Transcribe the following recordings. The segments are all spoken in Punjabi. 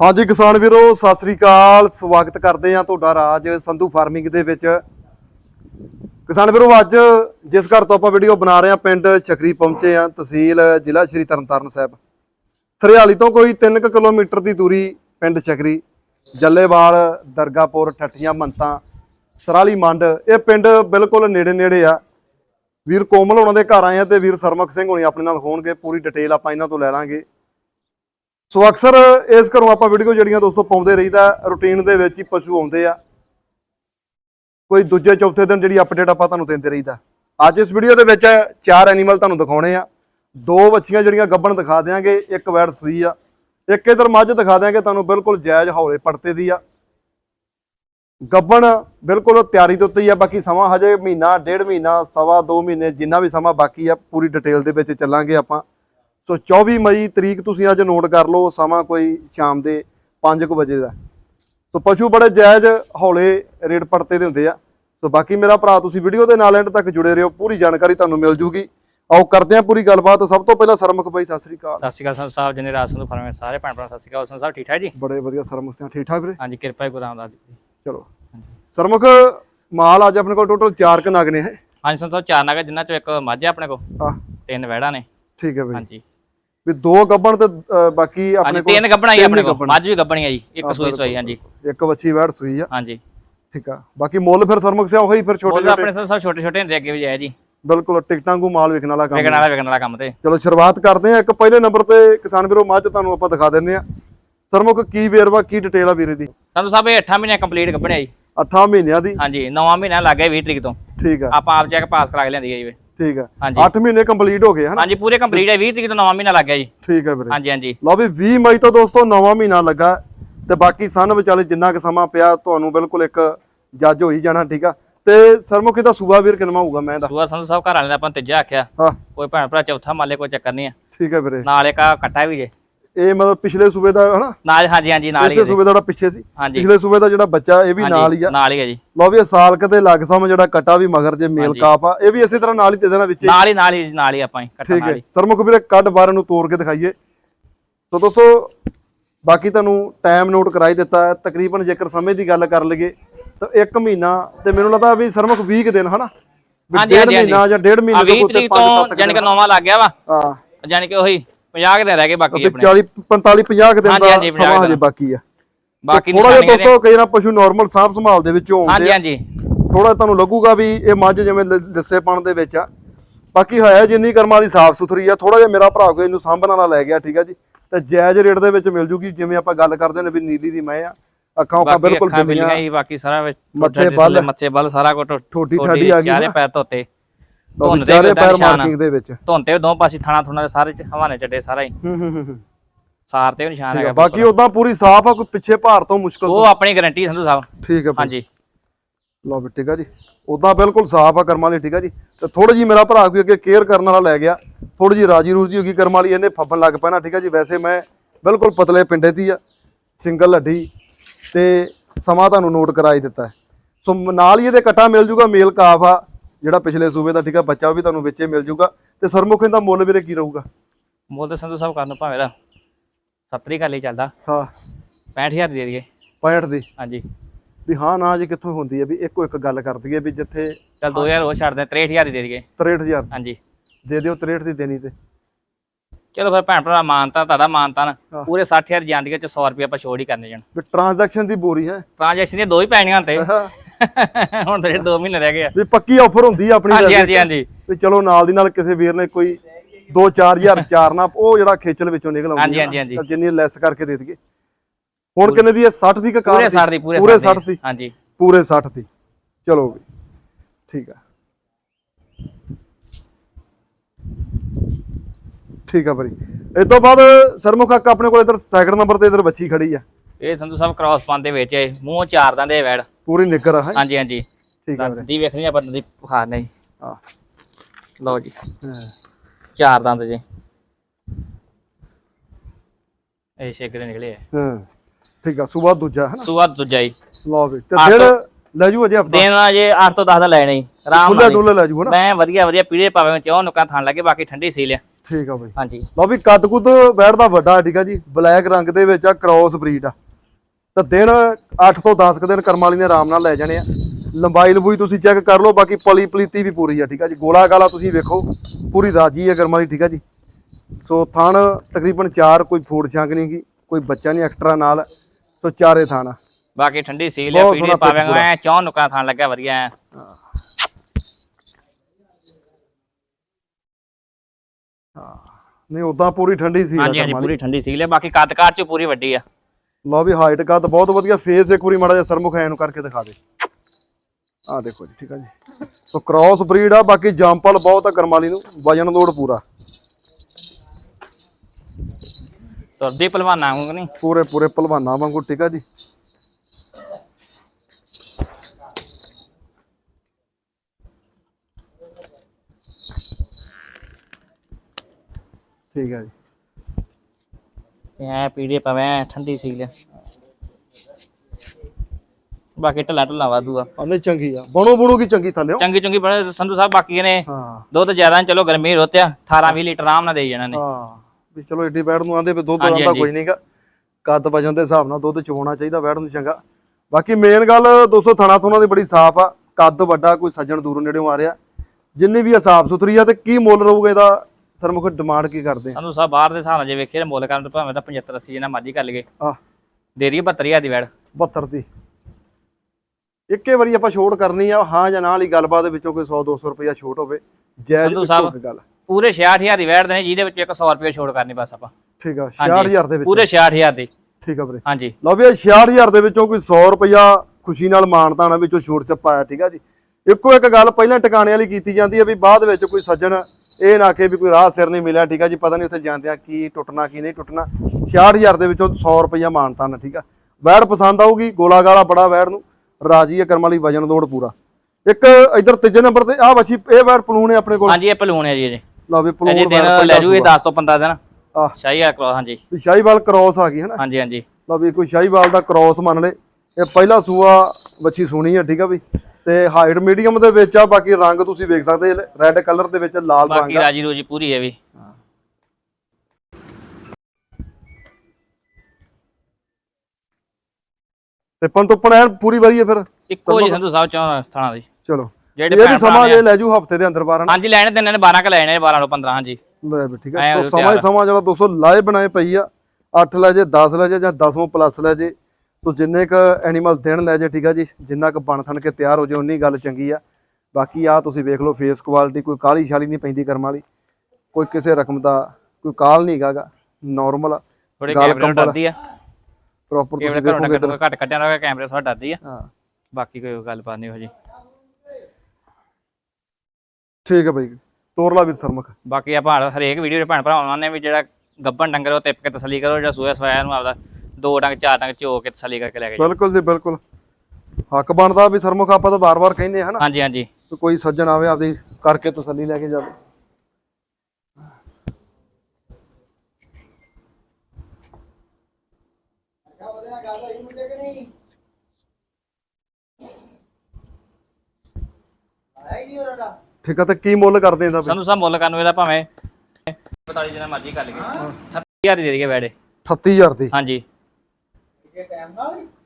ਹਾਂਜੀ ਕਿਸਾਨ ਵੀਰੋ, ਸਤਿ ਸ੍ਰੀ ਅਕਾਲ। ਸਵਾਗਤ ਕਰਦੇ ਆ ਤੁਹਾਡਾ ਰਾਜ ਸੰਧੂ ਫਾਰਮਿੰਗ ਦੇ ਵਿੱਚ। ਕਿਸਾਨ ਵੀਰੋ, ਅੱਜ ਜਿਸ ਘਰ ਤੋਂ ਆਪਾਂ ਵੀਡੀਓ ਬਣਾ ਰਹੇ ਆ ਪਿੰਡ ਛਕਰੀ ਪਹੁੰਚੇ ਆ ਤਹਿਸੀਲ ਜ਼ਿਲ੍ਹਾ ਸ਼੍ਰੀ ਤਰਨਤਾਰਨ ਸਾਹਿਬ। ਸਰਿਆਲੀ ਤੋਂ ਕੋਈ 3 ਕਿਲੋਮੀਟਰ ਦੀ ਦੂਰੀ ਪਿੰਡ ਛਕਰੀ, ਜੱਲੇਵਾਲ, ਦਰਗਾਪੁਰ, ਠੱਠੀਆਂ, ਮੰਤਾਂ, ਸਰਾਲੀ ਮੰਡ, ਇਹ ਪਿੰਡ ਬਿਲਕੁਲ ਨੇੜੇ ਨੇੜੇ ਆ। ਵੀਰ ਕੋਮਲ ਉਹਨਾਂ ਦੇ ਘਰ ਆਏ ਆ ਤੇ ਵੀਰ ਸਰਮਕ ਸਿੰਘ ਹੋਣੀ ਆਪਣੇ ਨਾਲ ਹੋਣਗੇ। ਪੂਰੀ ਡਿਟੇਲ ਆਪਾਂ ਇਹਨਾਂ ਤੋਂ ਲੈ ਲਾਂਗੇ। ਸੋ ਅਕਸਰ ਇਸ ਘਰੋਂ ਆਪਾਂ ਵੀਡੀਓ ਜਿਹੜੀਆਂ ਦੋਸਤੋ ਪਾਉਂਦੇ ਰਹੀਦਾ ਰੁਟੀਨ ਦੇ ਵਿੱਚ ਹੀ ਪਸ਼ੂ ਆਉਂਦੇ ਆ। ਕੋਈ ਦੂਜੇ ਚੌਥੇ ਦਿਨ ਜਿਹੜੀ ਅਪਡੇਟ ਆਪਾਂ ਤੁਹਾਨੂੰ ਦਿੰਦੇ ਰਹੀਦਾ। ਅੱਜ ਇਸ ਵੀਡੀਓ ਦੇ ਵਿੱਚ ਚਾਰ ਐਨੀਮਲ ਤੁਹਾਨੂੰ ਦਿਖਾਉਣੇ ਆ। ਦੋ ਬੱਚੀਆਂ ਜਿਹੜੀਆਂ ਗੱਬਣ ਦਿਖਾ ਦਿਆਂਗੇ, ਇੱਕ ਵੈੜ ਸੂਈ ਆ। ਇੱਕ ਇਧਰ ਮੱਝ ਦਿਖਾ ਦਿਆਂਗੇ, ਤੁਹਾਨੂੰ ਬਿਲਕੁਲ ਜਾਇਜ਼ ਹੌਲੇ ਪੜਤੇ ਦੀ ਆ। ਗੱਬਣ ਬਿਲਕੁਲ ਤਿਆਰੀ ਦੇ ਉੱਤੇ ਹੀ ਆ, ਬਾਕੀ ਸਮਾਂ ਹਜੇ ਮਹੀਨਾ, ਡੇਢ ਮਹੀਨਾ, ਸਵਾ ਦੋ ਮਹੀਨੇ ਜਿੰਨਾ ਵੀ ਸਮਾਂ ਬਾਕੀ ਆ, ਪੂਰੀ ਡਿਟੇਲ ਦੇ ਵਿੱਚ ਚੱਲਾਂਗੇ ਆਪਾਂ। ਸੋ 24 ਮਈ ਤਰੀਕ ਤੁਸੀਂ ਅੱਜ ਨੋਟ ਕਰ ਲਓ ਸਮਾਂ ਕੋਈ ਸ਼ਾਮ ਦੇ 5:00 ਵਜੇ ਦਾ। ਸੋ ਪਸ਼ੂ ਬੜੇ ਜਾਇਜ਼ ਹੌਲੇ ਰੇਟ ਪੜਤੇ ਦੇ ਹੁੰਦੇ ਆ। ਸੋ ਬਾਕੀ ਮੇਰਾ ਭਰਾ ਤੁਸੀਂ ਵੀਡੀਓ ਦੇ ਨਾਲ ਐਂਡ ਤੱਕ ਜੁੜੇ ਰਹੋ ਪੂਰੀ ਜਾਣਕਾਰੀ ਤੁਹਾਨੂੰ ਮਿਲ ਜੂਗੀ। ਆਓ ਕਰਦੇ ਹਾਂ ਪੂਰੀ ਗੱਲਬਾਤ। ਸਭ ਤੋਂ ਪਹਿਲਾਂ ਸਰਮੁਖ ਬਾਈ ਸਤਿ ਸ੍ਰੀ ਅਕਾਲ। ਸਤਿ ਸ਼੍ਰੀ ਅਕਾਲ ਸੰਤ ਸਾਹਿਬ ਜਨੇ ਰਾਜ ਸੰਧੂ ਫਰਮੇ ਸਾਰੇ ਭੈਣ ਭਰਾ ਸਤਿ ਸ਼੍ਰੀ ਅਕਾਲ। ਸੰਤ ਸਾਹਿਬ ਠੀਕ ਠਾਕ ਜੀ? ਬੜੇ ਵਧੀਆ ਸਰਮੁਖ ਸਿੰਘ ਠੀਕ ਠਾਕ ਵੀਰੇ? ਹਾਂਜੀ ਕਿਰਪਾ ਹੈ ਗੁਰੂ ਰਾਮਦਾਸ ਜੀ ਦੀ। ਚਲੋ। ਸਰਮੁਖ ਮਾਲ ਅੱਜ ਆਪਣੇ ਕੋਲ ਟੋਟਲ 4 ਕ ਨਗ ਨੇ ਹੈ ਹਾਂਜੀ ਸੰਤ ਸਾਹਿਬ ਚਾਰ ਨਾਗਾ ਜਿੰਨਾ ਚੋਂ ਇੱਕ ਮੱਝ ਆਪਣੇ ਕੋਲ। ਆ ਤਿੰਨ ਵਹਿੜਾਂ ਨੇ। ਠੀਕ ਹੈ ਬਈ ਹਾਂਜੀ। ਵੀ ਦੋ ਗੱਬਣ ਤੇ ਅ, ਬਾਕੀ ਆਪਣੇ ਕੋਲ ਤਿੰਨ ਗੱਬਣਾਂ ਹੀ ਤਿੰਨ ਆਪਣੇ ਕੋਲ। ਗੱਭਣ। ਮੱਝ ਵੀ ਗੱਬਣੀ ਜੀ ਹਾਂ, ਇੱਕ ਸੂਈ। ਸੋਈ ਹਾਂਜੀ। ਇੱਕ ਵੱਛੀ ਵੈੜ ਸੂਈ ਆ। ਹਾਂਜੀ। ਠੀਕ ਆ। ਬਾਕੀ ਮੁੱਲ ਫਿਰ ਸਰਮੁਖ ਸਿਆ ਉਹੀ ਫਿਰ ਛੋਟੇ ਛੋਟੇ ਆਪਣੇ ਸਾਹਿਬ ਛੋਟੇ ਛੋਟੇ ਹੁੰਦੇ ਅੱਗੇ ਵੀ ਜਾਇਆ ਜੀ। ਬਿਲਕੁਲ ਟਿਕਟਾਂ ਨੂੰ ਮਾਲ ਵੇਖਣ ਵਾਲਾ ਕੰਮ ਵਿਕਣ ਵਾਲਾ ਵਿਕਣ ਵਾਲਾ ਕੰਮ ਤੇ। ਚਲੋ ਸ਼ੁਰੂਆਤ ਕਰਦੇ ਆ ਇੱਕ ਪਹਿਲੇ ਨੰਬਰ ਤੇ ਕਿਸਾਨ ਵੀਰੋ ਮੱਝ ਤੁਹਾਨੂੰ ਆਪਾਂ ਦਿਖਾ ਦਿੰਦੇ ਆ ਸਰਮੁਖ ਕੀ ਵੇਰਵਾ ਕੀ ਡਿਟੇਲ ਆ ਵੀਰੇ ਦੀ? ਸਾਹਿਬ ਇਹ 8 ਮਹੀਨੇ ਕੰਪਲੀਟ ਗੱਬਣਿਆ ਜੀ। 8 ਮਹੀਨਿਆਂ ਦੀ। ਹਾਂਜੀ 9ਵਾਂ ਮਹੀਨਾ ਲੱਗ ਗਿਆ 20 ਤਰੀਕ ਤੋਂ। ਠੀਕ ਆ। ਆਪਾਂ ਆਪ ਚੈੱਕ ਪਾਸ ਕਰਾ ਕੇ ਲਿਆਂਦੀ ਹੈ ਜੀ ਠੀਕ ਆ। ਹਾਂਜੀ। 8 ਮਹੀਨੇ ਕੰਪਲੀਟ ਹੋ ਗਏ ਹਨਾ? ਹਾਂਜੀ ਪੂਰੇ ਕੰਪਲੀਟ ਹੈ 20 ਤਰੀਕ ਤੋਂ 9ਵਾਂ ਮਹੀਨਾ ਲੱਗ ਗਿਆ ਜੀ। ਠੀਕ ਆ ਵੀਰੇ। ਹਾਂਜੀ ਹਾਂਜੀ। ਲਓ ਵੀ 20 ਮਈ ਤੋਂ ਦੋਸਤੋ ਨਵਾਂ ਮਹੀਨਾ ਲੱਗਾ ਤੇ ਬਾਕੀ ਸਨ ਵਿਚਾਲੇ ਜਿੰਨਾ ਕੁ ਸਮਾਂ ਪਿਆ ਤੁਹਾਨੂੰ ਬਿਲਕੁਲ ਇੱਕ ਜੱਜ ਹੋ ਹੀ ਜਾਣਾ ਠੀਕ ਆ। ਤੇ ਸਰਮੁਖ ਇਹਦਾ ਸੂਬਾ ਵੀਰ ਕਿੰਨਾ ਹੋਊਗਾ ਮੈਂ ਦਾ ਸੂਆ ਸੰਤ ਸਾਹਿਬ ਘਰ ਵਾਲੇ ਨੇ ਆਪਾਂ ਤੀਜਾ ਆਖਿਆ। ਹਾਂ। ਕੋਈ ਭੈਣ ਭਰਾ ਚੌਥਾ ਮਾਲੇ ਕੋਈ ਚੱਕਰ ਨਹੀਂ ਆ। ਠੀਕ ਆ ਵੀਰੇ। ਨਾਲ ਇੱਕ ਆਹ ਕੱਟਾ ਵੀ ਜੇ। ਇਹ ਮਤਲਬ ਪਿਛਲੇ ਸੂਬੇ ਦਾ ਹਨਾ? ਨਾਲ ਹਾਂਜੀ ਹਾਂਜੀ ਨਾਲ ਹੀ ਇਸੇ। ਸੂਬੇ ਦਾ ਜਿਹੜਾ ਪਿੱਛੇ ਸੀ। ਪਿਛਲੇ ਸੂਬੇ ਦਾ ਜਿਹੜਾ ਬੱਚਾ ਇਹ ਵੀ ਨਾਲ ਹੀ ਆ। ਨਾਲ ਹੀ ਹੈ ਜੀ। ਲਓ ਵੀ ਸਾਲ ਕਦੇ ਲੱਗ ਸਮ ਜਿਹੜਾ ਕਟਾ ਵੀ ਮਗਰ ਜੇ ਮੇਲ। ਕਾਪ ਆ। ਇਹ ਵੀ ਇਸੇ ਤਰ੍ਹਾਂ ਨਾਲ ਹੀ ਦੇ ਦੇਣਾ ਵਿੱਚ ਨਾਲ ਹੀ ਨਾਲ ਹੀ ਨਾਲ ਹੀ ਆਪਾਂ ਕੱਟਾ ਠੀਕ ਨਾਲ ਹੈ। ਸਰਮੁਖ ਵੀਰੇ ਕੱਢ ਬਾਹਰ ਨੂੰ ਤੋੜ ਕੇ ਦਿਖਾਈਏ। ਸੋ ਦੋਸਤੋ ਬਾਕੀ ਤੁਹਾਨੂੰ ਟਾਈਮ ਨੋਟ ਕਰਾਈ ਦਿੱਤਾ ਹੈ। ਤਕਰੀਬਨ ਜੇਕਰ ਸਮੇਂ ਦੀ ਗੱਲ ਕਰ ਲਈਏ ਤਾਂ 1 ਮਹੀਨਾ ਤੇ ਮੈਨੂੰ ਲੱਗਦਾ ਵੀ ਸਰਮੁਖ 20 ਕੁ ਦਿਨ ਹਨਾ? ਹਾਂਜੀ, ਹਾਂਜੀ, ਮਹੀਨਾ ਜਾਂ ਡੇਢ ਆ ਮਹੀਨੇ 20 ਉੱਤੇ ਤਰੀਕ ਪੰਜ ਤੋਂ ਸੱਤ ਜਾਨੀ ਕਿ। ਨੌਵਾਂ ਲੱਗ ਗਿਆ ਵਾ। ਹਾਂ। ਜਾਨੀ ਕਿ ਉਹੀ 50 ਕੁ ਦਿਨ ਰਹਿ ਗਏ ਬਾਕੀ ਤੇ ਆਪਣੇ। 40 45 50 ਕੁ ਦਿਨ ਹਾਂਜੀ, ਦਾ ਹਾਂਜੀ, ਸਮਾਂ ਹਜੇ ਦਿਨ। ਬਾਕੀ ਆ। ਬਾਕੀ ਥੋੜਾ ਜਿਹਾ ਨਿਸ਼ਾਨੀਆਂ ਨੇ ਦੋਸਤੋ ਕਈ ਨਾ ਪਸ਼ੂ ਨਾਰਮਲ ਸਾਂਭ ਸੰਭਾਲ ਦੇ ਵਿੱਚੋਂ ਹਾਂਜੀ ਆਉਂਦੇ ਹਾਂਜੀ। ਥੋੜਾ ਤੁਹਾਨੂੰ ਲੱਗੂਗਾ ਵੀ ਇਹ ਮੱਝ ਜਿਵੇਂ ਲ- ਲੱਸੇਪਣ ਦੇ ਵਿੱਚ ਆ। ਬਾਕੀ ਹੈ ਜਿੰਨੀ ਕਰਮਾਂ ਵਾਲੀ ਸਾਫ਼ ਸੁਥਰੀ ਆ। ਥੋੜਾ ਜਿਹਾ ਮੇਰਾ ਭਰਾ ਕੋਈ ਇਹਨੂੰ ਸਾਂਭਣ ਵਾਲਾ ਲੈ ਗਿਆ ਠੀਕ ਆ ਜੀ। ਤੇ ਜਾਇਜ਼ ਰੇਟ ਦੇ ਵਿੱਚ ਮਿਲ ਜੂਗੀ ਜਿਵੇਂ ਆਪਾਂ ਗੱਲ ਕਰਦੇ ਨੇ ਵੀ ਨੀਲੀ ਦੀ ਮੈਂ ਆ। ਅੱਖਾਂ ਉੱਖਾਂ ਬਾਕੀ ਬਿਲਕੁਲ ਅੱਖਾਂ ਬਿੱਲੀਆਂ ਬਿੱਲੀਆਂ ਹੀ ਬਾਕੀ ਸਾਰਾ ਵਿੱਚ ਮੱਥੇ ਬੱਲ। ਮੱਥੇ ਬੱਲ ਸਾਰਾ ਕੁਝ ਠੋਡੀ ਠਾਡੀ ਆ ਗਈ ਚਾਰੇ ਨਾ। ਪੈਰ ਧੋਤੇ। ਧੁੰਨ ਦੇ ਚਾਰੇ ਪੈਰ। ਮਾਰਕਿੰਗ ਦੇ ਵਿੱਚ? ਧੁੰਨ ਤੇ ਦੋ ਪਾਸੇ ਥਾਣਾ ਥੁਣਾ ਦੇ ਸਾਰੇ ਚ ਹਵਾਨੇ ਚੱਡੇ ਸਾਰਾ ਹੀ। ਹੂੰ ਹੂੰ ਹੂੰ ਹੂੰ। ਸਾਰ ਤੇ ਵੀ ਨਿਸ਼ਾਨ ਠੀਕ ਆ ਹੈਗਾ ਬਾਕੀ ਉਦਾਂ ਪੂਰੀ ਸਾਫ਼ ਆ ਕੋਈ ਪਿੱਛੇ ਭਾਰ ਤੋਂ ਮੁਸ਼ਕਲ ਉਹ ਆਪਣੀ ਗਾਰੰਟੀ ਸੰਧੂ ਸਾਹਿਬ। ਠੀਕ ਆ ਭਾਈ। ਹਾਂਜੀ। ਲਓ ਵੀ ਠੀਕ ਆ ਜੀ। ਉਦਾਂ ਬਿਲਕੁਲ ਸਾਫ਼ ਆ ਕਰਮਾਂ ਵਾਲੀ ਠੀਕ ਆ ਜੀ। ਤੇ ਥੋੜੀ ਜੀ ਮੇਰਾ ਭਰਾ ਕੋਈ ਅੱਗੇ ਕੇਅਰ ਕਰਨ ਵਾਲਾ ਲੈ ਗਿਆ। ਥੋੜੀ ਜੀ ਰਾਜੀ ਰੂਜੀ ਹੋ ਗਈ ਕਰਮਾਂ ਵਾਲੀ ਇਹਨੇ ਫੱਬਣ ਲੱਗ ਪੈਣਾ ਠੀਕ ਆ ਜੀ। ਵੈਸੇ ਮੈਂ ਬਿਲਕੁਲ ਪਤਲੇ ਪਿੰਡੇ ਦੀ ਆ ਸਿੰਗਲ ਹੱਡੀ। ਤੇ ਸਮਾਂ ਤੁਹਾਨੂੰ ਨੋਟ ਕਰਾਈ ਦਿੱਤਾ। ਸੋ ਨਾਲ ਹੀ ਇਹਦੇ ਕਟਾ ਮਿਲ ਜੂਗਾ ਮੇਲ ਕਾਫ ਆ। ਜਿਹੜਾ ਪਿਛਲੇ ਸੂਬੇ ਦਾ ਠੀਕ ਆ ਬੱਚਾ ਉਹ ਵੀ ਤੁਹਾਨੂੰ ਵਿੱਚੇ ਮਿਲ ਜੂਗਾ ਤੇ ਸਰਮੁਖ ਦਾ ਮੁੱਲ ਵੀਰੇ ਕੀ ਰਹੂਗਾ? ਮੁੱਲ ਤੇ ਸੰਧੂ ਸਾਹਿਬ ਕਰਨ ਭਾਵੇਂ ਦਾ 70 ਗੱਲ ਹੀ ਚੱਲਦਾ। ਹਾਂ। 65000 ਦੇ ਦਈਏ। 65 ਦੀ? ਹਾਂਜੀ। ਵੀ ਹਾਂ ਨਾ ਜੀ ਕਿੱਥੋਂ ਹੁੰਦੀ ਹੈ ਵੀ ਇੱਕੋ ਇੱਕ ਗੱਲ ਕਰ ਦਈਏ ਵੀ ਜਿੱਥੇ ਚਲ 2000 ਹੋਰ ਛੱਡ ਦੇ 63000 ਦੀ ਦੇ ਦਈਏ। 63000 ਹਾਂਜੀ। ਦੇ ਦਿਓ 63 ਦੀ ਦੇਣੀ ਤੇ। ਚਲੋ ਫਿਰ ਭੈਣ ਭਰਾ ਮਾਨਤਾ ਤੁਹਾਡਾ ਮਾਨਤਾ ਨਾ। ਪੂਰੇ 60000 ਜਾਂਦੀ ਚ 100 ਰੁਪਏ ਆਪਾਂ ਛੋੜ ਹੀ ਕਰਨੇ ਜਾਣ। ਵੀ ਟ੍ਰਾਂਜੈਕਸ਼ਨ ਦੀ ਬੋਰੀ ਹੈ। ਟ੍ਰਾਂਜੈਕਸ਼ਨ ਦੀਆਂ ਦੋ ਹੀ ਪੈਣੀਆਂ ਤੇ। ਹੁਣ ਤੇ 2 ਮਹੀਨੇ ਰਹਿ ਗਏ ਆ। ਵੀ ਪੱਕੀ ਆਫਰ ਹੁੰਦੀ ਆ ਆਪਣੀ ਹਾਂਜੀ ਹਾਂਜੀ ਹਾਂਜੀ। ਵੀ ਚਲੋ ਨਾਲ ਦੀ ਨਾਲ ਕਿਸੇ ਵੀਰ ਨੇ ਕੋਈ 2-4000 ਚਾਰ ਨਾ ਉਹ ਜਿਹੜਾ ਖੇਚਲ ਵਿੱਚੋਂ ਨਿਕਲ ਆਉਂਦੀ ਹਾਂਜੀ, ਹਾਂਜੀ, ਹਾਂਜੀ। ਤਾਂ ਜਿੰਨੀ ਲੈਸ ਕਰਕੇ ਦੇ ਦਈਏ। ਹੁਣ ਕਿੰਨੇ ਦੀ ਹੈ 60 ਦੀ ਕਾਰ ਪੂਰੇ 60 ਦੀ? ਪੂਰੇ ਪੂਰੇ 60 60 ਦੀ ਹਾਂਜੀ। ਪੂਰੇ 60 ਦੀ। ਚਲੋ ਠੀਕ ਆ। ਠੀਕ ਆ ਬਰੀ ਇਸ ਤੋਂ ਬਾਅਦ ਸਰਮੁਖ ਕਾਕਾ ਆਪਣੇ ਕੋਲ ਇਧਰ ਸੈਕਿੰਡ ਨੰਬਰ ਤੇ ਇਧਰ ਬੱਚੀ ਖੜੀ ਆ। ਇਹ ਸੰਧੂ ਸਾਹਿਬ ਕ੍ਰਾਸ ਪਾਉਣ ਦੇ ਵਿੱਚ ਇਹ ਮੂੰਹ ਚਾਰ ਦੰਦ ਦੇ ਵੈੜ। ਪੂਰੀ ਨਿੱਗਰ ਆ ਹੈਂ? ਹਾਂਜੀ ਹਾਂਜੀ। ਠੀਕ ਆ ਵੀਰੇ। ਦੀ ਵੇਖਣੀ ਆਪਾਂ ਦੀ ਬੁਖਾਰ ਨਹੀਂ। ਹਾਂ। ਲਓ ਜੀ। ਹਾਂ। ਚਾਰ ਦੰਦ ਜੀ। ਇਹ ਛੇਕ ਦੇ ਨਿਕਲੇ ਆ। ਹਾਂ। ਠੀਕ ਆ ਸੂਬਾ ਦੂਜਾ ਹੈ ਨਾ ਸੂਆ ਦੂਜਾ ਹੀ ਲਓ ਵੀ ਤੇ ਅੱਠ ਫਿਰ ਲੈ ਜੂ ਅਜੇ ਹਫਤਾ ਦੇਣ ਆ ਜੇ 8 ਤੋਂ 10 ਦਾ ਲੈਣਾ ਹੀ ਆਰਾਮ ਖੁੱਲੇ ਨਾਲ ਹੀ। ਡੁੱਲੇ ਲੈ ਜੂ ਹਨਾ? ਮੈਂ ਵਧੀਆ ਵਧੀਆ ਪੀੜੇ ਪਾਵੇ ਚੋਂ ਨੁਕਾਂ ਥਾਣ ਲੱਗੇ ਬਾਕੀ ਠੰਡੀ ਸੀ ਲਿਆ। ਠੀਕ ਆ ਬਾਈ। ਹਾਂਜੀ। ਲਓ ਵੀ ਕੱਦ ਕੁੱਦ ਬੈਠਦਾ ਵੱਡਾ ਹੈ, ਠੀਕ ਆ ਜੀ। ਬਲੈਕ ਰੰਗ ਦੇ ਵਿੱਚ ਆ ਕ੍ਰੋਸ ਬਰੀਡ ਆ। ਤਾਂ ਦਿਨ 8 ਤੋਂ 10 ਕੁ ਦਿਨ ਕਰਮ ਵਾਲੀ ਨੇ ਆਰਾਮ ਨਾਲ ਲੈ ਜਾਣੇ ਆ। ਲੰਬਾਈ ਲੰਬੂਈ ਤੁਸੀਂ ਚੈੱਕ ਕਰ ਲਓ ਬਾਕੀ ਪਲੀ ਪਲੀਤੀ ਵੀ ਪੂਰੀ ਆ ਠੀਕ ਆ ਜੀ। ਗੋਲਾ ਗਾਲਾ ਤੁਸੀਂ ਵੇਖੋ ਪੂਰੀ ਰਾਜੀ ਹੈ ਕਰਮ ਵਾਲੀ ਠੀਕ ਆ ਜੀ। ਸੋ ਥਣ ਤਕਰੀਬਨ 4 ਕੋਈ ਫੂੜ ਛਾਂਕ ਨਹੀਂ ਗੀ ਕੋਈ ਬੱਚਾ ਨਹੀਂ ਐਕਸਟਰਾ ਨਾਲ ਸੋ ਚਾਰੇ ਥਣ ਆ। ਬਾਕੀ ਠੰਡੀ ਸੀਲ ਹੈ ਪੀੜੀ ਪਾਵੇਂਗਾ। ਐ ਚੌਂ ਨੁਕਾ ਥਾਂ ਲੱਗਿਆ ਵਧੀਆ ਐਂ। ਨਹੀਂ ਉਦਾਂ ਪੂਰੀ ਠੰਡੀ ਸੀ ਹਾਂਜੀ ਹਾਂਜੀ ਪੂਰੀ ਠੰਡੀ ਸੀਲ ਹੈ ਬਾਕੀ ਕੱਦ ਕਾਰ ਚ ਪੂਰੀ ਵੱਡੀ ਆ। ਲਓ ਵੀ ਹਾਈਟ ਕੱਦ ਬਹੁਤ ਵਧੀਆ ਫੇਸ ਇੱਕ ਵਾਰੀ ਮਾੜਾ ਜਿਹਾ ਸਰਮੁਖ ਐਨ ਕਰਕੇ ਦਿਖਾ ਦੇ। ਆਹ ਦੇਖੋ ਜੀ ਠੀਕ ਆ ਜੀ। ਸੋ ਕ੍ਰਾਸ ਬਰੀਡ ਆ ਬਾਕੀ ਜੰਪਲ ਬਹੁਤ ਆ ਕਰਮਾਲੀ ਨੂੰ ਵਜਨ ਲੋਡ ਪੂਰਾ। ਤੁਰਦੀ ਪਹਿਲਵਾਨਾਂ ਵਾਂਗੂ ਨਹੀਂ? ਪੂਰੇ ਪੂਰੇ ਪਹਿਲਵਾਨਾਂ ਵਾਂਗੂ ਠੀਕ ਆ ਜੀ। ਠੀਕ ਆ ਜੀ। ਐ ਪੀੜੀ ਪਾਵੇਂ ਠੰਡੀ ਸੀਲ ਬਾਕੀ ਢਲਾ ਢਲਾ ਵਾਧੂ ਆ। ਉਹਨੇ ਚੰਗੀ ਆ। ਬਣੋ ਬਣੋ ਕੀ ਚੰਗੀ ਥੱਲੇ ਚੰਗੀ ਚੰਗੀ ਬੜੇ ਸੰਧੂ ਸਾਹਿਬ ਬਾਕੀ ਨੇ। ਹਾਂ। ਦੁੱਧ ਜ਼ਿਆਦਾ ਚਲੋ ਗਰਮੀ ਰੋਤਿਆ 18 20 ਲੀਟਰ ਆਰਾਮ ਨਾਲ ਦੇ ਜਾਣਾ ਨੇ। ਹਾਂ। ਵੀ ਚਲੋ ਏਡੀ ਬੈੜ ਨੂੰ ਆਂਦੇ ਵੀ ਦੁੱਧ ਆਂਦਾ। ਕੋਈ ਨਹੀਂਗਾ ਕੱਦ ਵਜਨ ਦੇ ਹਿਸਾਬ ਨਾਲ ਦੁੱਧ ਚਵਾਉਣਾ ਚਾਹੀਦਾ ਬੈੜ ਨੂੰ ਚੰਗਾ। ਬਾਕੀ ਮੇਨ ਗੱਲ 200 ਥਣਾ ਥੁਣਾ ਦੀ ਬੜੀ ਸਾਫ਼ ਆ। ਕੱਦ ਵੱਡਾ ਕੋਈ ਸੱਜਣ ਦੂਰੋਂ ਨੇੜੇੋਂ ਆ ਰਿਹਾ। ਜਿੰਨੀ ਵੀ ਆ ਸਾਫ਼ ਸੁਥਰੀ ਆ ਤੇ ਕੀ ਮੁੱਲ ਰਹੂਗਾ ਇਹਦਾ? ਸਰਮੁਖ ਡਿਮਾਂਡ ਕੀ ਕਰਦੇ ਆ? ਸੰਧੂ ਸਾਹਿਬ ਬਾਹਰ ਦੇ ਹਿਸਾਬ ਨਾਲ ਜੇ ਵੇਖੀਏ ਮੁੱਲ ਕਰਨ ਤੋਂ ਭਾਵੇਂ ਤਾਂ 75 80 ਜਿੰਨਾ ਮਰਜ਼ੀ ਕਰ ਲਈਏ। ਆਹ। ਦੇ ਰਹੀ 72000 ਦੀ ਵੈੜ। 72 ਦੀ। ਇੱਕੇ ਵਾਰੀ ਆਪਾਂ ਛੋਟ ਕਰਨੀ ਆ ਹਾਂ ਜਾਂ ਨਾਲ ਹੀ ਗੱਲਬਾਤ ਦੇ ਵਿੱਚੋਂ ਕੋਈ 100 200 ਰੁਪਇਆ ਛੋਟ ਹੋਵੇ। ਜਾਇਜ਼ ਸੰਧੂ ਸਾਹਿਬ। ਗੱਲ। ਪੂਰੇ 66000 ਦੀ ਵੈੜ ਦੇਣੀ ਜਿਹਦੇ ਵਿੱਚ ਇੱਕ 100 ਰੁਪਏ ਛੋੜ ਕਰਨੀ ਬਸ ਆਪਾਂ। ਠੀਕ ਆ ਹਾਂਜੀ। 66000 ਦੇ ਵਿੱਚ। ਪੂਰੇ 66000 ਦੀ। ਠੀਕ ਆ ਵੀਰੇ। ਹਾਂਜੀ। ਲਓ ਵੀ ਇਹ 66000 ਦੇ ਵਿੱਚੋਂ ਕੋਈ 100 ਰੁਪਇਆ ਖੁਸ਼ੀ ਨਾਲ ਮਾਣਤਾ ਨਾ ਵਿੱਚੋਂ ਛੋਟ ਚ ਪਾਇਆ ਠੀਕ ਆ ਜੀ। ਇੱਕੋ ਇੱਕ ਗੱਲ ਪਹਿਲਾਂ ਟਿਕਾਣੇ ਵਾਲੀ ਕੀਤੀ ਜਾਂਦੀ ਹੈ ਵੀ ਬਾਅਦ ਵਿੱਚ ਕੋਈ ਸੱਜਣ ਇਹ ਨਾ ਕਿ ਵੀ ਕੋਈ ਰਾਹ ਸਿਰ ਨਹੀਂ ਮਿਲਿਆ ਠੀਕ ਆ ਜੀ? ਪਤਾ ਨਹੀਂ ਉੱਥੇ ਜਾਂਦਿਆਂ ਕੀ ਟੁੱਟਣਾ ਕੀ ਨਹੀਂ ਟੁੱਟਣਾ। 66000 ਦੇ ਵਿੱਚੋਂ 100 ਰੁਪਇਆ ਮਾਣਤਾ ਨਾ ਠੀਕ ਆ? ਵੈੜ ਪਸੰਦ ਆਊਗੀ ਗੋਲਾ ਗਾਲਾ ਬੜਾ ਵੈੜ ਨੂੰ ਰਾਜੀ ਹੈ ਕਰਮ ਵਾਲੀ ਵਜਨ ਲੋਡ ਪੂਰਾ। ਇੱਕ ਇਧਰ ਤੀਜੇ ਨੰਬਰ ਤੇ ਆਹ ਬੱਚੀ ਇਹ ਵੈੜ ਪਲੂਣ ਹੈ ਆਪਣੇ ਕੋਲ। ਹਾਂਜੀ ਇਹ ਪਲੂਣ ਹੈ ਜੀ ਅਜੇ ਲਓ ਵੀ ਪਲੂਣ ਵੈੜ ਲੈ ਜੂਗੇ 10 ਤੋਂ 15 ਦਿਨ। ਆਹ। ਸ਼ਾਹੀ ਆ ਕਰੋ ਹਾਂਜੀ। ਵੀ ਸ਼ਾਹੀਵਾਲ ਕ੍ਰੋਸ ਆ ਗਈ ਹੈ ਨਾ ਹਾਂਜੀ ਹਾਂਜੀ। ਲਓ ਵੀ ਕੋਈ ਸ਼ਾਹੀਵਾਲ ਦਾ ਕ੍ਰੋਸ ਮੰਨ ਲੈ ਇਹ ਪਹਿਲਾ ਸੂਆ ਵੱਛੀ ਸੋਹਣੀ ਹੈ ਠੀਕ ਆ ਵੀ? ਤੇ ਹਾਈਟ ਮੀਡੀਅਮ ਦੇ ਵਿੱਚ ਆ ਬਾਕੀ ਰੰਗ ਤੁਸੀਂ ਵੇਖ ਸਕਦੇ ਰੈੱਡ ਕਲਰ ਦੇ ਵਿੱਚ ਲਾਲ ਰੰਗ ਬਾਕੀ ਆ ਰਾਜੀ ਰੋਜੀ ਪੂਰੀ ਹੈ ਵੀ। ਤੇ ਤੋਂ ਐਨ ਪੂਰੀ ਵਧੀਆ ਫਿਰ? ਇੱਕੋ ਜੀ ਸੰਧੂ ਸਾਹਿਬ ਚੋਂ ਥਾਣਾ ਦੀ। ਚਲੋ। ਜਿਹੜੇ ਇਹ ਵੀ ਸਮਾਂ ਜੇ ਲੈ ਜੂ ਹਫ਼ਤੇ ਦੇ ਅੰਦਰ ਬਾਰਾਂ ਹਾਂਜੀ ਲੈਣੇ ਇਹਨਾਂ ਨੇ 12 ਕ ਲੈਣੇ ਨੇ 12 ਤੋਂ 15 ਹਾਂਜੀ। ਲੈ ਵੀ ਠੀਕ ਹੈ ਸੋ ਸਮਾਂ ਹੀ। ਸਮਾਂ ਜਿਹੜਾ 200 ਲਾਏ ਬਣਾਏ ਪਈ ਆ। 8 ਲੈ ਜੇ 10 ਲੈ ਜੇ ਜਾਂ 10 ਪਲੱਸ ਲੈ ਜੇ। ਤੋ ਜਿੰਨੇ ਕ ਐਨੀਮਲ ਦੇਣ ਲੈ ਜੇ ਠੀਕ ਆ ਜੀ ਜਿੰਨਾ ਕ ਬਣ ਥਣ ਕੇ ਤਿਆਰ ਹੋ ਜੇ ਉਨੀ ਗੱਲ ਚੰਗੀ ਆ। ਬਾਕੀ ਆ ਤੁਸੀਂ ਵੇਖ ਲਓ ਫੇਸ ਕੁਆਲਿਟੀ ਕੋਈ ਕਾਲੀ ਛਾਲੀ ਨਹੀਂ ਪੈਂਦੀ ਕਰਮ ਵਾਲੀ। ਕੋਈ ਕਿਸੇ ਰਕਮ ਦਾ ਕੋਈ ਕਾਲ ਨਹੀਂ ਹੈਗਾ ਨਾਰਮਲ ਥੋੜੇ ਗੱਲ ਕੈਮਰੇ। ਡਰਦੀ ਆ। ਪ੍ਰੋਪਰ ਤੁਸੀਂ ਵੇਖੋਗੇ ਘੱਟ ਕੱਟਿਆ ਨਾ ਕੈਮਰੇ ਤੋਂ ਡਰਦੀ ਆ। ਹਾਂ। ਬਾਕੀ ਕੋਈ ਗੱਲਬਾਤ ਨਹੀਂ ਹੋ ਜੀ ਠੀਕ ਹੈ ਬਾਈ ਤੋਰ ਲਾ ਵੀ ਸਰਮਖ ਬਾਕੀ ਆਪਾਂ ਹਰੇਕ ਵੀਡੀਓ ਦੇ ਭੈਣ ਭਰਾਵਾਂ ਨੇ ਵੀ ਜਿਹੜਾ ਗੱਬਨ ਡੰਗਰ ਉਹ ਤਿੱਪ ਕੇ ਤਸੱਲੀ ਕਰੋ ਜਿਹੜਾ ਸੂਆ ਸਵਾਇਆ ਨੂੰ ਆਪਦਾ ਦੋ ਡੰਗ ਚਾਰ ਡੰਗ ਝੋ ਕੇ ਤਸੱਲੀ ਕਰਕੇ ਲੈ ਕੇ ਜਾਓ। ਬਿਲਕੁਲ ਜੀ ਬਿਲਕੁਲ। ਹੱਕ ਬਣਦਾ ਵੀ ਸਰਮਖ ਆਪਾਂ ਤਾਂ ਬਾਰ-ਬਾਰ ਕਹਿੰਦੇ ਆ ਹਨਾ? ਹਾਂਜੀ ਹਾਂਜੀ। ਤੇ ਕੋਈ ਸੱਜਣ ਆਵੇ ਆਪਦੀ ਕਰਕੇ ਤਸੱਲੀ ਲੈ ਕੇ ਜਾਵੇ। ਠੀਕ ਆ ਤੇ ਕੀ ਮੁੱਲ ਕਰਦੇ ਇਹਦਾ ਸਾਨੂੰ ਸਭ ਮੁੱਲ ਕਰਨ ਇਹਦਾ ਭਾਵੇਂ 45 ਜਿੰਨਾ ਮਰਜ਼ੀ ਕਰ ਲਈਏ। 30000 ਦੀ ਦਈਏ ਵੈੜੇ 38000 ਦੀ? ਹਾਂਜੀ।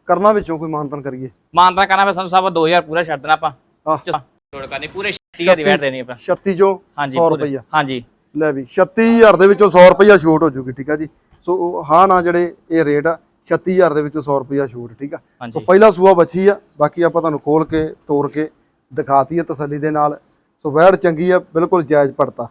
ਕਰਨਾ ਵਿੱਚੋਂ ਕੋਈ ਮਾਨਤਨ ਕਰੀਏ। ਮਾਨਤਾ ਕਰਨਾ ਵੇ ਸਾਨੂੰ ਸਭ 2000 ਪੂਰਾ ਛੱਡ ਦੇਣਾ ਆਪਾਂ। ਆਹ ਜੋੜ ਕਰਨੀ ਪੂਰੇ 30000 ਦੀ ਵੈੜ ਦੇਣੀ ਆਪਾਂ। 36 ਚੋਂ ਹਾਂਜੀ 100 ਪੂਰੇ- ਰੁਪਈਆ। ਹਾਂਜੀ। ਲੈ ਵੀ 36000 ਦੇ ਵਿੱਚੋਂ 100 ਰੁਪਈਆ ਛੂਟ ਹੋ ਜੂਗੀ ਠੀਕ ਆ ਜੀ। ਸੋ ਉਹ ਹਾਂ ਨਾ ਜਿਹੜੇ ਇਹ ਰੇਟ ਆ 36000 ਦੇ ਵਿੱਚੋਂ 100 ਰੁਪਈਆ ਛੂਟ ਠੀਕ ਆ। ਸੋ ਹਾਂਜੀ ਪਹਿਲਾ ਸੂਆ ਬੱਚੀ ਆ ਬਾਕੀ ਆਪਾਂ ਤੁਹਾਨੂੰ ਖੋਲ ਕੇ ਤੋੜ ਕੇ ਦਿਖਾਤੀ ਹੈ ਤਸੱਲੀ ਦੇ ਨਾਲ। ਸੋ ਵੈੜ ਚੰਗੀ ਆ ਬਿਲਕੁਲ ਜਾਇਜ਼ ਪੜਤਾ।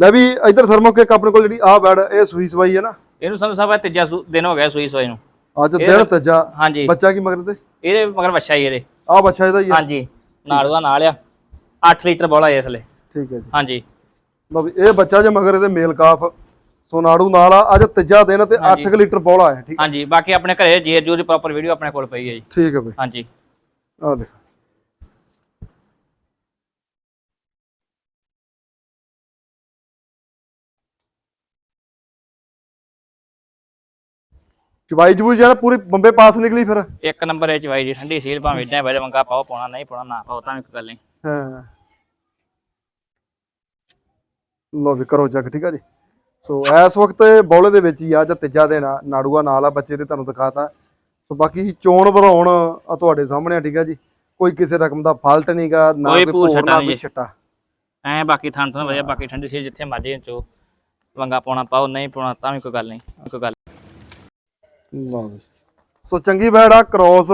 ਲੈ ਵੀ ਇਧਰ ਸਰਮੁਖ ਇੱਕ ਆਪਣੇ ਕੋਲ ਜਿਹੜੀ ਆਹ ਵੈੜ ਇਹ ਸੂਈ ਸਵਾਈ ਹੈ ਨਾ। ਇਹਨੂੰ ਸਾਨੂੰ ਸਭ ਤੀਜਾ ਸੂ- ਦਿਨ ਹੋ ਗਿਆ ਸੂਈ ਸੋਈ ਨੂੰ। ਅੱਜ ਦਿਨ ਤੱਜਾ। ਹਾਂਜੀ। ਬੱਚਾ ਕੀ ਮਗਰ ਤੇ? ਇਹਦੇ ਮਗਰ ਵੱਛਾ ਹੀ ਇਹਦੇ। ਆਹ ਬੱਚਾ ਇਹਦਾ ਹੀ ਆ। ਹਾਂਜੀ ਨਾਲੂਆ ਨਾਲ ਆ। 8 ਲੀਟਰ ਬੋਲਾ ਇਹ ਥੱਲੇ। ਠੀਕ ਹੈ ਜੀ। ਹਾਂਜੀ। ਲਓ ਵੀ ਇਹ ਬੱਚਾ ਜੇ ਮਗਰ ਇਹਦੇ ਮੇਲ ਕਾਫ ਸੋ ਨਾੜੂ ਨਾਲ ਆ ਅੱਜ ਤੀਜਾ ਦਿਨ ਤੇ 8 ਲੀਟਰ ਬੋਲਾ ਹੈ ਠੀਕ ਹਾਂਜੀ ਬਾਕੀ ਆਪਣੇ ਘਰੇ ਜੇਰ ਜੂਰ ਪ੍ਰੋਪਰ ਵੀਡੀਓ ਆਪਣੇ ਕੋਲ ਪਈ ਹੈ ਜੀ। ਠੀਕ ਹੈ ਬਈ। ਹਾਂਜੀ। ਆਹ ਦੇਖ। ਚਵਾਈ ਜਬੂ ਜਿਹੜਾ ਪੂਰੀ ਬੰਬੇ ਪਾਸ ਨਿਕਲੀ ਫਿਰ? ਇੱਕ ਨੰਬਰ ਇਹ ਚਵਾਈ ਦੀ ਠੰਡੀ ਸੀਲ ਭਾਵੇਂ ਇਦਾਂ ਬੈਠ ਮੰਗਾ ਪਾਓ ਪਾਉਣਾ ਨਹੀਂ ਪਾਉਣਾ ਨਾ ਪਾਓ ਤਾਂ ਕੋਈ ਗੱਲ ਨਹੀਂ। ਹਾਂ। ਲੋ ਵੀ ਕਰੋ ਚੱਕ ਠੀਕ ਆ ਜੀ? ਸੋ ਇਸ ਵਕਤ ਬੌਲੇ ਦੇ ਵਿੱਚ ਹੀ ਆ ਜਾਂ ਤੀਜਾ ਆ ਨਾੜੂਆ ਨਾਲ ਆ ਬੱਚੇ ਤੇ ਤੁਹਾਨੂੰ ਦਿਖਾਤਾ। ਸੋ ਬਾਕੀ ਚੋਣ ਵਧਾਉਣ ਆ ਤੁਹਾਡੇ ਸਾਹਮਣੇ ਆ ਠੀਕ ਆ ਜੀ? ਕੋਈ ਕਿਸੇ ਰਕਮ ਦਾ ਫਾਲਟ ਨਹੀਂਗਾ ਨਾ ਕੋਈ ਭੂਰ ਨਾ ਕੋਈ। ਛੱਟਾ। ਐ ਬਾਕੀ ਥਾਂ ਤੋਂ ਵਧੀਆ ਬਾਕੀ ਠੰਡੀ ਸੀ ਜਿੱਥੇ ਮਰਜ਼ੀ ਚੋ ਵੰਗਾ ਪਾਉਣਾ ਪਾਓ ਨਹੀਂ ਪਾਉਣਾ ਤਾਂ ਵੀ ਕੋਈ ਗੱਲ ਨਹੀਂ ਕੋਈ ਗੱਲ ਲਓ ਸੋ ਚੰਗੀ ਬੈੜ ਆ ਕ੍ਰੋਸ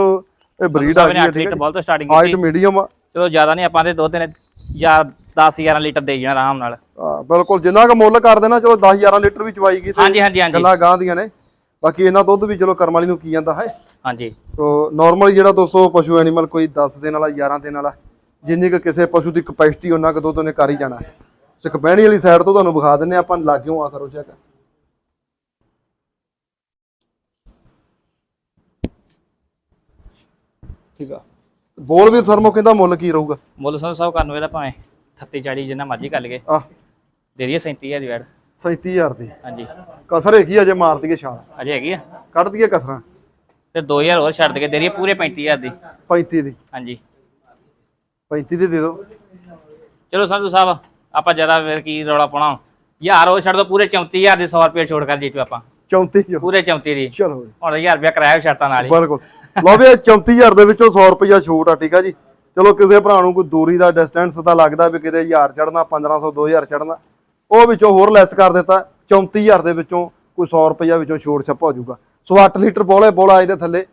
ਇਹ ਬਰੀਡ ਆ ਗਈ ਹੈ 8 ਠੀਕ ਲੀਟਰ ਹੈ ਬੋਲ ਤੋਂ ਸਟਾਰਟਿੰਗ ਹਾਈਟ ਕੀਤੀ। ਮੀਡੀਅਮ ਆ। ਚਲੋ ਜ਼ਿਆਦਾ ਨਹੀਂ ਆਪਾਂ ਦੇ ਦੋ ਤਿੰਨ ਯਾਰ 10 11 ਲੀਟਰ ਦੇ ਜਾਣਾ ਆਰਾਮ ਨਾਲ। ਹਾਂ, ਬਿਲਕੁਲ ਜਿੰਨਾ ਕੁ ਮੁੱਲ ਕਰ ਦੇਣਾ ਚਲੋ 10 11 ਲੀਟਰ ਵੀ ਚਵਾਈ ਗਈ ਤੇ ਹਾਂਜੀ ਹਾਂਜੀ ਹਾਂਜੀ। ਗੱਲਾਂ ਗਾਂ ਦੀਆਂ ਨੇ। ਬਾਕੀ ਇਹਨਾਂ ਦੁੱਧ ਵੀ ਚਲੋ ਕਰਮ ਵਾਲੀ ਨੂੰ ਕੀ ਜਾਂਦਾ ਹੈ। ਹਾਂਜੀ। ਸੋ ਨਾਰਮਲੀ ਜਿਹੜਾ ਦੋਸਤੋ ਪਸ਼ੂ ਐਨੀਮਲ ਕੋਈ 10 ਦਿਨ ਵਾਲਾ 11 ਦਿਨ ਵਾਲਾ ਜਿੰਨੀ ਕੁ ਕਿਸੇ ਪਸ਼ੂ ਦੀ ਕਪੈਸਿਟੀ ਉਹਨਾਂ ਕੁ ਦੁੱਧ ਉਹਨੇ ਕਰ ਹੀ ਜਾਣਾ। ਤੇ ਕਪੈਣੀ ਵਾਲੀ ਸਾਈਡ ਤੋਂ ਤੁਹਾਨੂੰ ਵਿਖਾ ਦਿੰਨੇ ਆਪਾਂ ਲਾਗਿਓ ਆ ਕਰੋ ਚੈੱਕ ਠੀਕ ਆ। ਬੋਲ ਵੀ ਸਰਮੋ ਕਹਿੰਦਾ ਮੁੱਲ ਕੀ ਰਹੂਗਾ? ਮੁੱਲ ਸਾਹਿਬ ਕਰਨ ਵੇਲਾ ਭਾਵੇਂ 30 40 ਜਿੰਨਾ ਮਰਜ਼ੀ ਕਰ ਲਈਏ। ਆ ਦੇ ਦਈਏ 37000 ਦੀ ਵੈੜ। 37000 ਦੀ। ਹਾਂਜੀ। ਕਸਰ ਹੈਗੀ ਅਜੇ ਮਾਰ ਦਈਏ ਛਾਲ। ਅਜੇ ਹੈਗੀ ਆ। ਕੱਢ ਦਈਏ ਕਸਰਾਂ। ਤੇ 2000 ਹੋਰ ਛੱਡ ਦਈਏ ਦੇ ਦਈਏ ਪੂਰੇ 35000 ਦੀ। 35 ਦੀ। ਹਾਂਜੀ। 35 ਦੀ ਦੇ ਦਿਓ। ਚਲੋ ਸੰਧੂ ਸਾਹਿਬ ਆਪਾਂ ਜ਼ਿਆਦਾ ਫਿਰ ਕੀ ਰੌਲਾ ਪਾਉਣਾ ਯਾਰ ਉਹ ਛੱਡ ਦੋ ਪੂਰੇ 34000 ਦੀ 100 ਰੁਪਏ ਛੋੜ ਕਰ ਜੀਟੂ ਆਪਾਂ। 34 ਜੋ ਪੂਰੇ 34 ਦੀ। ਚਲੋ। ਹੁਣ 1000 ਰੁਪਏ ਕਰਾਇਆ ਸ਼ਰਤਾਂ ਨਾਲ ਹੀ। ਬਿਲਕੁਲ। ਲਓ ਵੀ ਇਹ 34000 ਦੇ ਵਿੱਚੋਂ 100 ਰੁਪਇਆ ਛੂਟ ਆ ਠੀਕ ਆ ਜੀ। ਚਲੋ ਕਿਸੇ ਭਰਾ ਨੂੰ ਕੋਈ ਦੂਰੀ ਦਾ ਡਿਸਟੈਂਸ ਦਾ ਲੱਗਦਾ ਵੀ ਕਿਤੇ 1000 ਚੜਨਾ 1500 2000 ਚੜਨਾ ਉਹ ਵਿੱਚੋਂ ਹੋਰ ਲੈਸ ਕਰ ਦਿੱਤਾ 34000 ਦੇ ਵਿੱਚੋਂ ਕੋਈ 100 ਰੁਪਇਆ ਵਿੱਚੋਂ ਛੋਟ ਛੱਪ ਹੋ ਜਾਊਗਾ। ਸੋ 8 ਲੀਟਰ ਬੋਲੇ ਬੋਲਾ ਇਹਦੇ ਥੱਲੇ।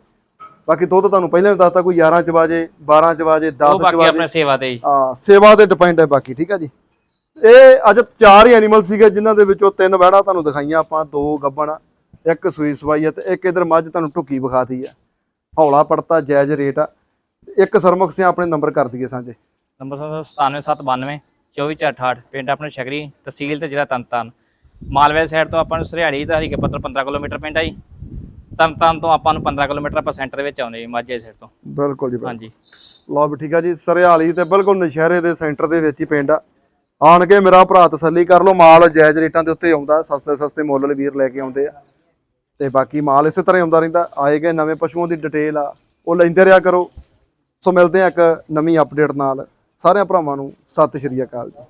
ਬਾਕੀ ਦੁੱਧ ਤੁਹਾਨੂੰ ਪਹਿਲਾਂ ਵੀ ਦੱਸਤਾ ਕੋਈ 11 ਚ ਵਾਜੇ 12 ਚ ਵਾਜੇ ਉਹ 10 ਚ ਬਾਕੀ ਵਾਜੇ। ਆਪਣੇ ਸੇਵਾ ਤੇ ਹੀ। ਸੇਵਾ ਤੇ ਡਿਪੈਂਡ ਹੈ ਬਾਕੀ ਠੀਕ ਆ ਜੀ। ਇਹ ਅੱਜ ਚਾਰ ਹੀ ਐਨੀਮਲ ਸੀਗੇ ਜਿਨ੍ਹਾਂ ਦੇ ਵਿੱਚੋਂ ਤਿੰਨ ਵਹਿੜਾ ਤੁਹਾਨੂੰ ਦਿਖਾਈਆਂ ਆਪਾਂ ਦੋ ਗੱਬਣ ਇੱਕ ਸੂਈ ਸਵਾਈ ਤੇ ਇੱਕ ਇਧਰ ਮੱਝ ਤੁਹਾਨੂੰ ਢੁੱਕੀ ਵਿਖਾਤੀ ਆ ਹੌਲਾ ਪੜਤਾ ਜਾਇਜ਼ ਰੇਟ ਆ। ਇੱਕ ਸਰਮੁਖ ਸਿਆ ਆਪਣੇ ਨੰਬਰ ਕਰ ਦਈਏ ਸਾਂਝੇ। ਨੰਬਰ 97792 24468 ਪਿੰਡ ਆਪਣੇ ਸ਼ਗਰੀ ਤਹਿਸੀਲ ਤੇ ਜ਼ਿਲ੍ਹਾ ਤਨਤਨ। ਮਾਲਵੇ ਸਾਈਡ ਤੋਂ ਆਪਾਂ ਨੂੰ ਸਰਿਆੜੀ ਦਾ ਹਰੀਕੇ ਪੱਤਰ 15 ਕਿਲੋਮੀਟਰ ਪਿੰਡ ਆ ਜੀ। ਤਨਤਨ ਤੋਂ ਆਪਾਂ ਨੂੰ 15 ਕਿਲੋਮੀਟਰ ਆਪਾਂ ਸੈਂਟਰ ਵਿੱਚ ਆਉਂਦੇ ਜੀ ਮਾਝੇ ਸਾਈਡ ਤੋਂ। ਬਿਲਕੁਲ ਜੀ। ਹਾਂਜੀ। ਲਓ ਵੀ ਠੀਕ ਆ ਜੀ ਸਰਿਆਲੀ ਤੇ ਬਿਲਕੁਲ ਨਸ਼ਹਿਰੇ ਦੇ ਸੈਂਟਰ ਦੇ ਵਿੱਚ ਹੀ ਪਿੰਡ ਆ। ਆਣ ਕੇ ਮੇਰਾ ਭਰਾ ਤਸੱਲੀ ਕਰ ਲਓ ਮਾਲ ਜਾਇਜ਼ ਰੇਟਾਂ ਦੇ ਉੱਤੇ ਆਉਂਦਾ ਸਸਤੇ ਸਸਤੇ ਮੁੱਲ ਵੀਰ ਲੈ ਕੇ ਆਉਂਦੇ ਆ। ਤੇ ਬਾਕੀ ਮਾਲ ਇਸੇ ਤਰ੍ਹਾਂ ਹੀ ਆਉਂਦਾ ਰਹਿੰਦਾ। ਆਏ ਗਏ ਨਵੇਂ ਪਸ਼ੂਆਂ ਦੀ ਡਿਟੇਲ ਆ, ਉਹ ਲੈਂਦੇ ਰਿਹਾ ਕਰੋ। ਸੋ ਮਿਲਦੇ ਆ ਇੱਕ ਨਵੀਂ ਅਪਡੇਟ ਨਾਲ। ਸਾਰਿਆਂ ਭਰਾਵਾਂ ਨੂੰ ਸਤਿ ਸ਼੍ਰੀ ਅਕਾਲ ਜੀ।